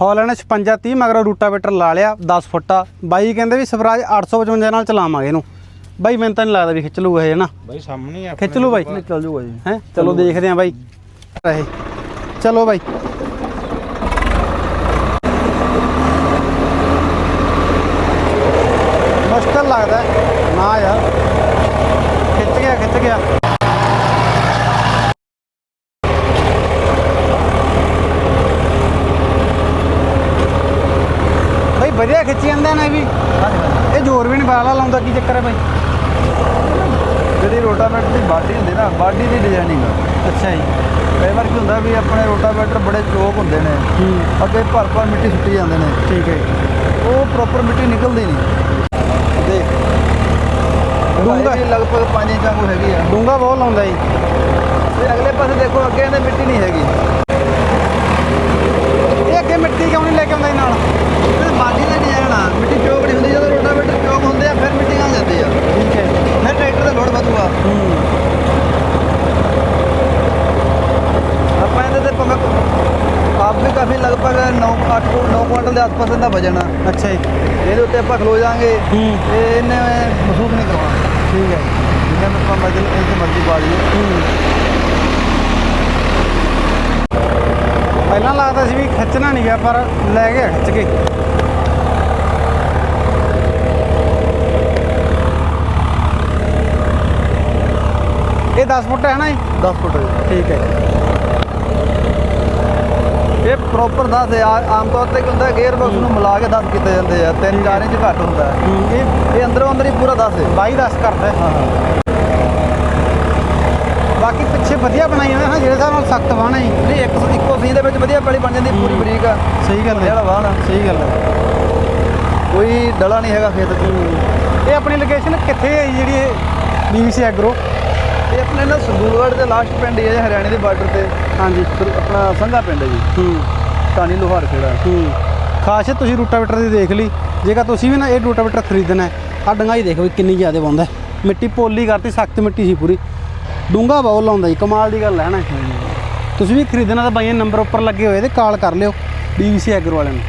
Holland 56 30 ਮਗਰ rotavator ਲਾ ਲਿਆ 10 ਫੁੱਟਾ ਬਾਈ ਕਹਿੰਦੇ ਵੀ ਸਵਰਾਜ 855 ਨਾਲ ਚਲਾਵਾਂਗੇ ਇਹਨੂੰ। ਬਾਈ ਮੈਨੂੰ ਤਾਂ ਨਹੀਂ ਲੱਗਦਾ ਵੀ ਖਿੱਚ ਲੂਗਾ ਇਹ ਨਾ। ਬਾਈ ਸਾਹਮਣੇ ਆ ਖਿੱਚ ਲੂ ਬਾਈ। ਚੱਲ ਜੂਗਾ ਜੀ। ਹੈ? ਚਲੋ ਦੇਖਦੇ ਆਂ ਬਾਈ। ਰਹੇ ਚਲੋ ਬਾਈ। ਮੁਸ਼ਕਲ ਲੱਗਦਾ। ਨਾ ਯਾਰ। ਖਿੱਚ ਗਿਆ ਖਿੱਚ ਗਿਆ। ਵਧੀਆ ਖਿੱਚੀ ਜਾਂਦਾ ਨੇ ਵੀ। ਇਹ ਜ਼ੋਰ ਵੀ ਨਹੀਂ ਬਾਲਾ ਲਾਉਂਦਾ ਕੀ ਚੱਕਰ ਹੈ ਬਾਈ? ਜਿਹੜੀ ਰੋਟਾਵੇਟਰ ਦੀ ਬਾਡੀ ਹੁੰਦੀ ਨਾ ਬਾਡੀ ਦੀ ਡਿਜ਼ਾਈਨਿੰਗ ਅੱਛਾ ਜੀ। ਕਈ ਵਾਰ ਕੀ ਹੁੰਦਾ ਵੀ ਆਪਣੇ ਰੋਟਾਵੇਟਰ ਬੜੇ ਚੋਕ ਹੁੰਦੇ ਨੇ ਅੱਗੇ ਭਰ ਭਰ ਮਿੱਟੀ ਸੁੱਟੀ ਜਾਂਦੇ ਨੇ। ਠੀਕ ਹੈ ਜੀ। ਉਹ ਪ੍ਰੋਪਰ ਮਿੱਟੀ ਨਿਕਲਦੀ ਨਹੀਂ ਦੇਖ। ਡੂੰਗਾ ਲਗਭਗ 5 ਇੰਚਾਂ ਕੋ ਹੈਗੀ ਆ। ਡੂੰਗਾ ਬਹੁਤ ਲਾਉਂਦਾ ਜੀ। ਤੇ ਅਗਲੇ ਪਾਸੇ ਦੇਖੋ ਅੱਗੇ ਇਹਦੇ ਮਿੱਟੀ ਨਹੀਂ ਹੈਗੀ। ਇਹ ਅੱਗੇ ਮਿੱਟੀ ਕਿਉਂ ਨਹੀਂ ਲੈ ਕੇ ਆਉਂਦਾ ਇਹ ਨਾਲ ਇਹ ਬਾਡੀ ਦਾ ਡਿਜ਼ਾਈਨ ਆ ਮਿੱਟੀ ਚੋਕ ਨਹੀਂ ਹੁੰਦੀ ਜਦੋਂ ਰੋਟਾਵੇਟਰ ਚੋਕ ਹੁੰਦੇ ਆ ਫਿਰ ਮਿੱਟੀ ਆ ਜਾਂਦੀ ਆ ਠੀਕ ਹੈ ਫਿਰ ਟਰੈਕਟਰ ਦਾ ਲੋਡ ਵਧੂਗਾ ਆਪਾਂ ਇਹਦੇ ਤੇ ਭਾਵੇਂ ਆਪ ਵੀ ਕਾਫੀ ਲਗਭਗ 9 8 9 ਕੁਇੰਟਲ ਦੇ ਆਸ-ਪਾਸ ਦਾ ਵਜਨ ਆ। ਅੱਛਾ ਜੀ। ਇਹਦੇ ਉੱਤੇ ਆਪਾਂ ਖਲੋ ਜਾਾਂਗੇ ਹੂੰ। ਤੇ ਇਹਨੇ ਮਹਿਸੂਸ ਨਹੀਂ ਕਰਵਾਉਣਾ। ਠੀਕ ਹੈ। ਜਿੰਨਾ ਮੈਂ ਆਪਾਂ ਇਹ 'ਚ ਮਰਜ਼ੀ ਪਾ ਲਈਏ। ਪਹਿਲਾਂ ਲੱਗਦਾ ਸੀ ਵੀ ਖਿੱਚਣਾ ਨਹੀਂ ਗਿਆ ਪਰ ਲੈ ਗਿਆ ਖਿੱਚ ਕੇ ਇਹ 10 ਫੁੱਟ ਹੈ ਨਾ ਜੀ? 10 ਫੁੱਟ। ਠੀਕ ਹੈ। ਇਹ ਪ੍ਰੋਪਰ 10 ਹੈ ਆ- ਆਮ ਤੌਰ ਤੇ ਕੀ ਹੁੰਦਾ ਗੇਅਰ ਬਾਕਸ ਨੂੰ ਮਿਲਾ ਕੇ 10 ਕੀਤੇ ਜਾਂਦੇ ਆ 3 4 ਇੰਚ ਘੱਟ ਹੁੰਦਾ ਹੈ। ਹੂੰ, ਇਹ ਇਹ ਅੰਦਰੋਂ ਅੰਦਰ ਹੀ ਪੂਰਾ 10 ਹੈ ਬਾਈ 10 ਕਰਦਾ ਹੈ। ਹਾਂ ਹਾਂ। ਬਾਕੀ ਪਿੱਛੇ ਵਧੀਆ ਬਣਾਈ ਜਾਂਦਾ ਹਾਂ ਜਿਹੜੇ ਹਿਸਾਬ ਨਾਲ ਸਖਤ ਬਾਣਾ ਜੀ। ਨਹੀਂ ਇੱਕ ਇੱਕੋ ਸੀ ਦੇ ਵਿੱਚ ਵਧੀਆ ਪੈਲੀ ਬਣ ਜਾਂਦੀ ਪੂਰੀ ਬਰੀਕ ਆ। ਸਹੀ ਗੱਲ ਹੈ। ਵਾਹਣ ਆ। ਸਹੀ ਗੱਲ ਹੈ। ਕੋਈ ਡਲਾ ਨਹੀਂ ਹੈਗਾ ਖੇਤ 'ਚ। ਇਹ ਆਪਣੀ ਲੋਕੇਸ਼ਨ ਕਿੱਥੇ ਹੈ ਜਿਹੜੀ ਇਹ ਬੀਬੀਸੀ ਐਗਰੋ ਇਹ ਆਪਣੇ ਨਾ ਸੰਦੂਲਗੜ੍ਹ ਦੇ ਲਾਸਟ ਪਿੰਡ ਹੀ ਹੈ ਹਰਿਆਣੇ ਦੇ ਬਾਰਡਰ ਤੇ। ਹਾਂਜੀ। ਫਿਰ ਆਪਣਾ ਸੰਘਾ ਪਿੰਡ ਹੈ ਜੀ। ਹੂੰ। ਟਾਣੀ ਲੋਹਾਰ ਖੇੜਾ। ਹੂੰ। ਖਾਸ ਤੁਸੀਂ ਰੂਟਾਵੇਟਰ ਦੀ ਦੇਖ ਲਈ। ਜੇਕਰ ਤੁਸੀਂ ਵੀ ਨਾ ਇਹ ਰੂਟਾਵੇਟਰ ਖਰੀਦਣਾ ਹੈ ਆ ਡੰਗਾਈ ਦੇਖੋ ਵੀ ਕਿੰਨੀ ਜ਼ਿਆਦਾ ਪਾਉਂਦਾ। ਮਿੱਟੀ ਪੋਲੀ ਕਰਤੀ ਸਖਤ ਮਿੱਟੀ ਸੀ ਪੂਰੀ। ਡੂੰਗਾ ਬਹੁਤ ਲਾਉਂਦਾ ਜੀ ਕਮਾਲ ਦੀ ਗੱਲ ਹੈ ਨਾ। ਤੁਸੀਂ ਵੀ ਖਰੀਦਣਾ ਤਾਂ ਬਾਈਆਂ ਨੰਬਰ ਉੱਪਰ ਲੱਗੇ ਹੋਏ ਤੇ ਕਾਲ ਕਰ ਲਿਓ ਡੀਵੀਸੀ ਐਗਰੋ ਵਾਲਿਆਂ ਨੂੰ।